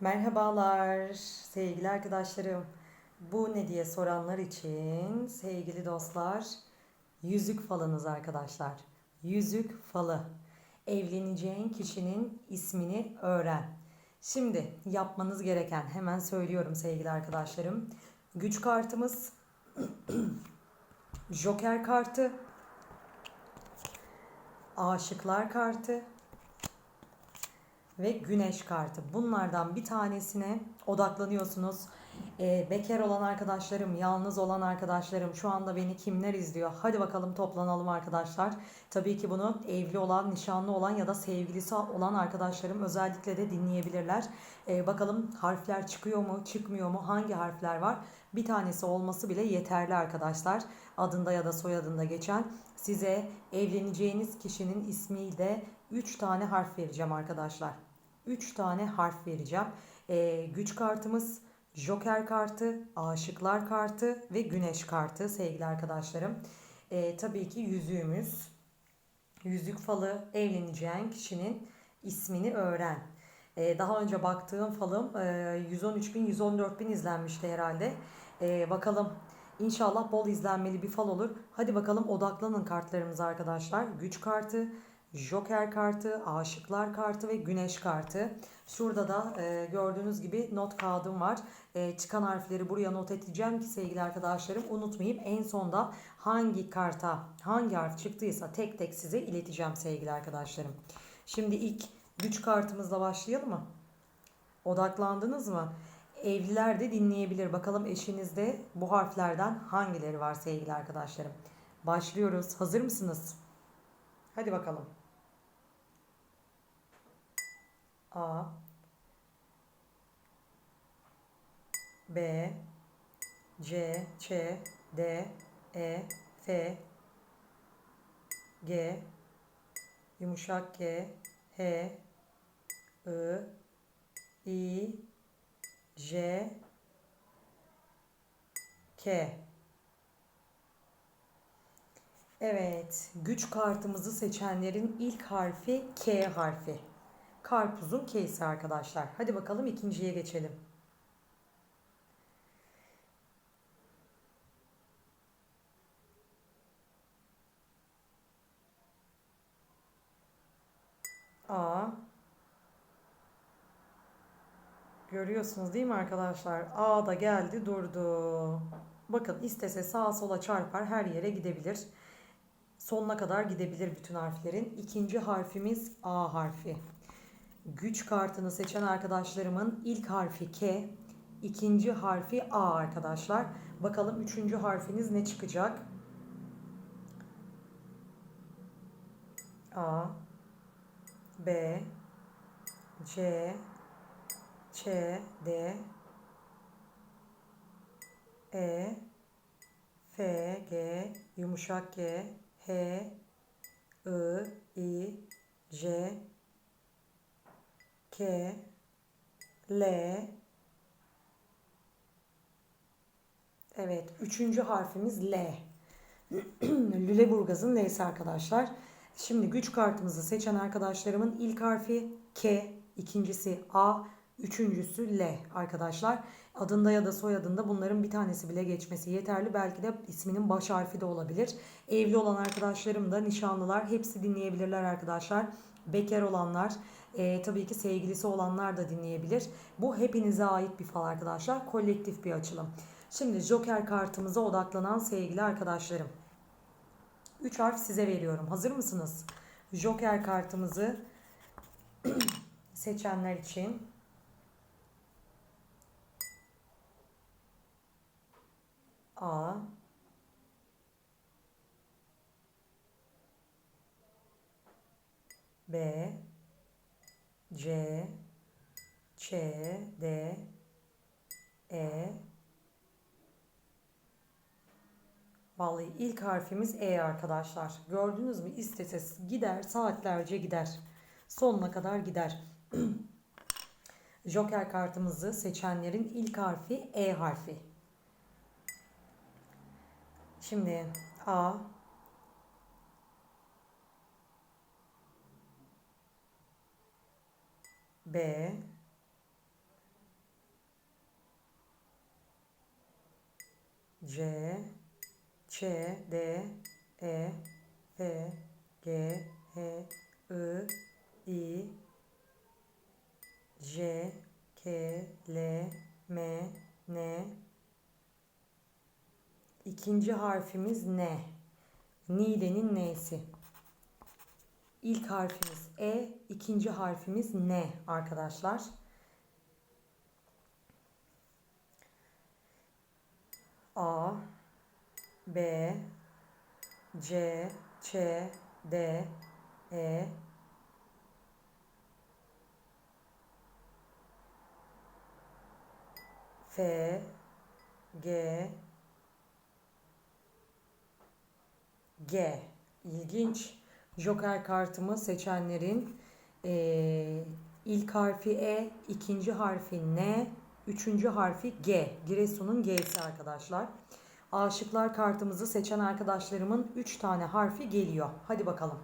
Merhabalar sevgili arkadaşlarım. Bu ne diye soranlar için sevgili dostlar yüzük falınız arkadaşlar. Yüzük falı. Evleneceğin kişinin ismini öğren. Şimdi yapmanız gereken hemen söylüyorum sevgili arkadaşlarım. Güç kartımız, Joker kartı, Aşıklar kartı, ve güneş kartı. Bunlardan bir tanesine odaklanıyorsunuz. Ee, bekar olan arkadaşlarım, yalnız olan arkadaşlarım, şu anda beni kimler izliyor? Hadi bakalım toplanalım arkadaşlar. Tabii ki bunu evli olan, nişanlı olan ya da sevgilisi olan arkadaşlarım özellikle de dinleyebilirler. Ee, bakalım harfler çıkıyor mu, çıkmıyor mu, hangi harfler var? Bir tanesi olması bile yeterli arkadaşlar. Adında ya da soyadında geçen size evleneceğiniz kişinin ismiyle 3 tane harf vereceğim arkadaşlar. 3 tane harf vereceğim. Ee, güç kartımız, Joker kartı, Aşıklar kartı ve Güneş kartı sevgili arkadaşlarım. Ee, tabii ki yüzüğümüz. Yüzük falı evleneceğin kişinin ismini öğren. Ee, daha önce baktığım falım e, 113 bin 114 bin izlenmişti herhalde. Ee, bakalım İnşallah bol izlenmeli bir fal olur. Hadi bakalım odaklanın kartlarımıza arkadaşlar. Güç kartı, Joker kartı, Aşıklar kartı ve Güneş kartı. Şurada da e, gördüğünüz gibi not kağıdım var. E, çıkan harfleri buraya not edeceğim ki sevgili arkadaşlarım unutmayıp en sonda hangi karta hangi harf çıktıysa tek tek size ileteceğim sevgili arkadaşlarım. Şimdi ilk güç kartımızla başlayalım mı? Odaklandınız mı? Evliler de dinleyebilir. Bakalım eşinizde bu harflerden hangileri var sevgili arkadaşlarım. Başlıyoruz. Hazır mısınız? Hadi bakalım. A. B. C. Ç. D. E. F. G. Yumuşak G. H. I I. J. K Evet, güç kartımızı seçenlerin ilk harfi K harfi. Karpuzun K'si arkadaşlar. Hadi bakalım ikinciye geçelim. A Görüyorsunuz değil mi arkadaşlar? A da geldi durdu. Bakın istese sağa sola çarpar her yere gidebilir. Sonuna kadar gidebilir bütün harflerin. İkinci harfimiz A harfi. Güç kartını seçen arkadaşlarımın ilk harfi K, ikinci harfi A arkadaşlar. Bakalım üçüncü harfiniz ne çıkacak? A, B, C, Ç, D, E, F, G, yumuşak G, H, I, I, J, K, L, Evet, üçüncü harfimiz L. Lüleburgaz'ın L'si arkadaşlar. Şimdi güç kartımızı seçen arkadaşlarımın ilk harfi K, ikincisi A, Üçüncüsü L arkadaşlar. Adında ya da soyadında bunların bir tanesi bile geçmesi yeterli. Belki de isminin baş harfi de olabilir. Evli olan arkadaşlarım da nişanlılar hepsi dinleyebilirler arkadaşlar. Bekar olanlar e, tabii ki sevgilisi olanlar da dinleyebilir. Bu hepinize ait bir fal arkadaşlar. Kolektif bir açılım. Şimdi Joker kartımıza odaklanan sevgili arkadaşlarım. 3 harf size veriyorum. Hazır mısınız? Joker kartımızı seçenler için A B C Ç D E Vallahi ilk harfimiz E arkadaşlar. Gördünüz mü? İstese gider saatlerce gider. Sonuna kadar gider. Joker kartımızı seçenlerin ilk harfi E harfi. Şimdi A. B. C. Ç. D. E. F. G. H. I. I. J. K. L. M. N. İkinci harfimiz N. Nide'nin N'si. İlk harfimiz E, ikinci harfimiz N arkadaşlar. A, B, C, Ç, D, E, F, G, G. İlginç. Joker kartımı seçenlerin eee, ilk harfi E, ikinci harfi N, üçüncü harfi G. Giresun'un G'si arkadaşlar. Aşıklar kartımızı seçen arkadaşlarımın 3 tane harfi geliyor. Hadi bakalım.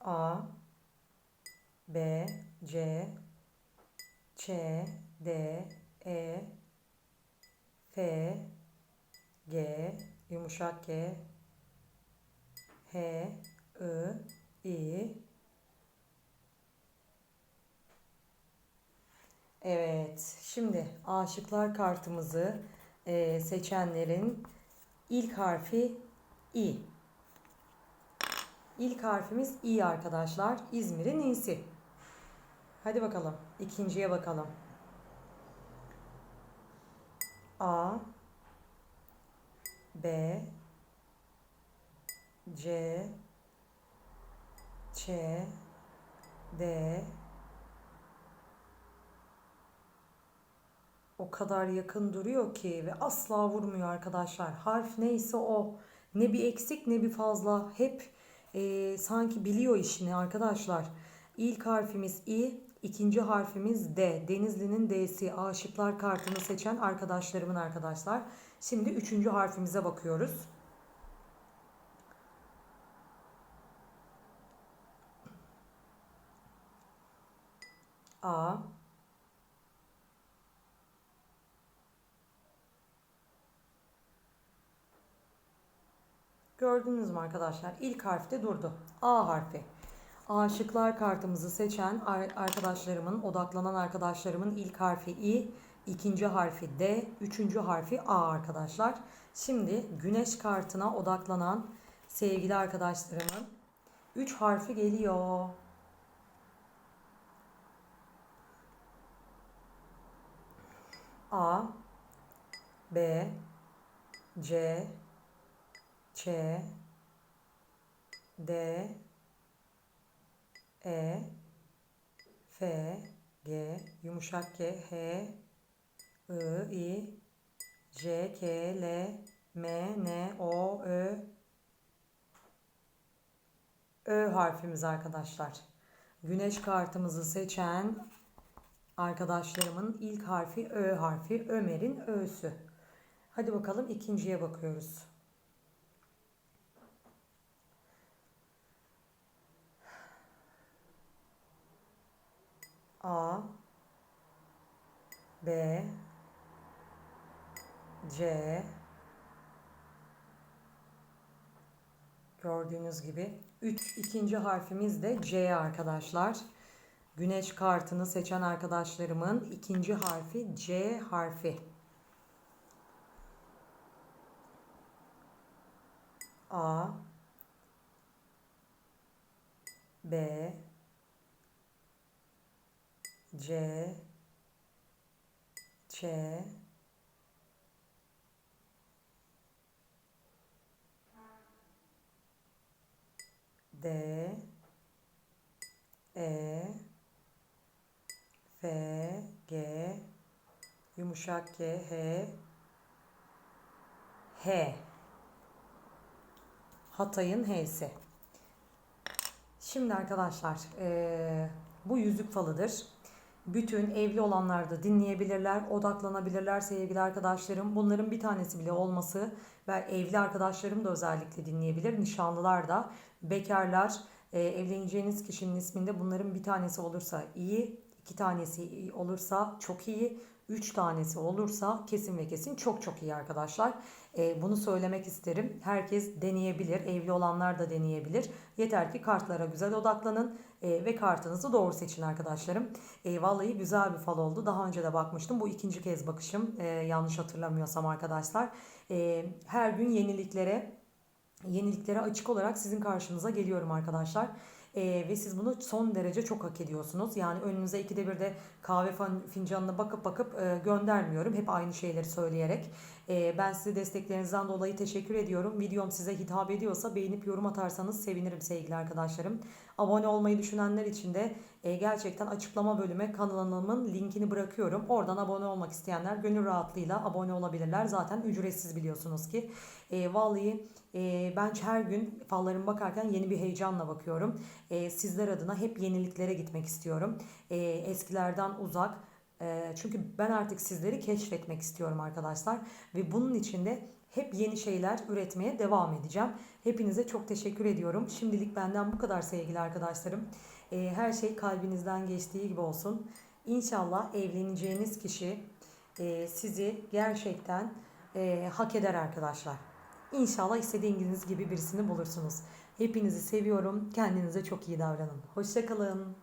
A, B, C, Ç, D, E, F, G, yumuşak G, H, I, I. Evet, şimdi aşıklar kartımızı eee, seçenlerin ilk harfi İ. İlk harfimiz İ arkadaşlar. İzmir'in İ'si. Hadi bakalım. ikinciye bakalım. A B C Ç D O kadar yakın duruyor ki ve asla vurmuyor arkadaşlar. Harf neyse o. Ne bir eksik ne bir fazla. Hep e, sanki biliyor işini arkadaşlar. İlk harfimiz İ, ikinci harfimiz D. Denizli'nin D'si. Aşıklar kartını seçen arkadaşlarımın arkadaşlar. Şimdi üçüncü harfimize bakıyoruz. A Gördünüz mü arkadaşlar? İlk harfte durdu. A harfi. Aşıklar kartımızı seçen ar- arkadaşlarımın, odaklanan arkadaşlarımın ilk harfi İ, ikinci harfi D, üçüncü harfi A arkadaşlar. Şimdi güneş kartına odaklanan sevgili arkadaşlarımın 3 harfi geliyor. A, B, C, Ç, D, E, F, G, yumuşak G, H, I, I, J, K, L, M, N, O, Ö, Ö harfimiz arkadaşlar. Güneş kartımızı seçen arkadaşlarımın ilk harfi Ö harfi. Ömer'in Ö'sü. Hadi bakalım ikinciye bakıyoruz. A B C Gördüğünüz gibi üç, ikinci harfimiz de C arkadaşlar. Güneş kartını seçen arkadaşlarımın ikinci harfi C harfi. A B C Ç D. E. F. G. Yumuşak G. H. H. Hatay'ın H'si. Şimdi arkadaşlar eee, bu yüzük falıdır. Bütün evli olanlar da dinleyebilirler, odaklanabilirler sevgili arkadaşlarım. Bunların bir tanesi bile olması ve evli arkadaşlarım da özellikle dinleyebilir. Nişanlılar da, bekarlar, e, evleneceğiniz kişinin isminde bunların bir tanesi olursa iyi. iki tanesi olursa çok iyi. Üç tanesi olursa kesin ve kesin çok çok iyi arkadaşlar. Ee, bunu söylemek isterim. Herkes deneyebilir. Evli olanlar da deneyebilir. Yeter ki kartlara güzel odaklanın e, ve kartınızı doğru seçin arkadaşlarım. E, vallahi güzel bir fal oldu. Daha önce de bakmıştım. Bu ikinci kez bakışım. E, yanlış hatırlamıyorsam arkadaşlar. E, her gün yeniliklere yeniliklere açık olarak sizin karşınıza geliyorum arkadaşlar. Ee, ve siz bunu son derece çok hak ediyorsunuz. Yani önünüze ikide bir de kahve fincanına bakıp bakıp e, göndermiyorum. Hep aynı şeyleri söyleyerek. E, ben size desteklerinizden dolayı teşekkür ediyorum. Videom size hitap ediyorsa beğenip yorum atarsanız sevinirim sevgili arkadaşlarım. Abone olmayı düşünenler için de e, gerçekten açıklama bölüme kanalımın linkini bırakıyorum. Oradan abone olmak isteyenler gönül rahatlığıyla abone olabilirler. Zaten ücretsiz biliyorsunuz ki. E, vallahi e, ben her gün fallarıma bakarken yeni bir heyecanla bakıyorum. Sizler adına hep yeniliklere gitmek istiyorum. Eskilerden uzak. Çünkü ben artık sizleri keşfetmek istiyorum arkadaşlar. Ve bunun için de hep yeni şeyler üretmeye devam edeceğim. Hepinize çok teşekkür ediyorum. Şimdilik benden bu kadar sevgili arkadaşlarım. Her şey kalbinizden geçtiği gibi olsun. İnşallah evleneceğiniz kişi sizi gerçekten hak eder arkadaşlar. İnşallah istediğiniz gibi birisini bulursunuz. Hepinizi seviyorum. Kendinize çok iyi davranın. Hoşçakalın.